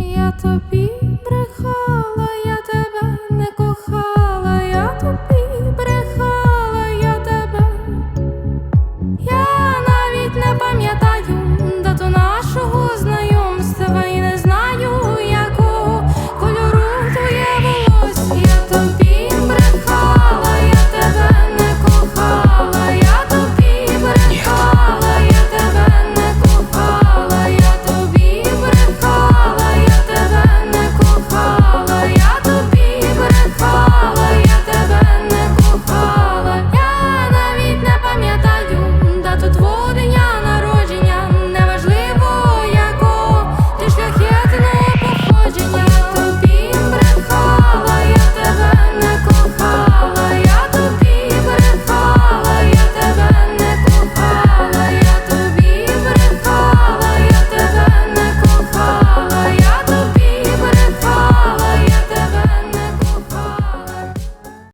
я тобі брехала, я тебе не кохала, я тобі брехала.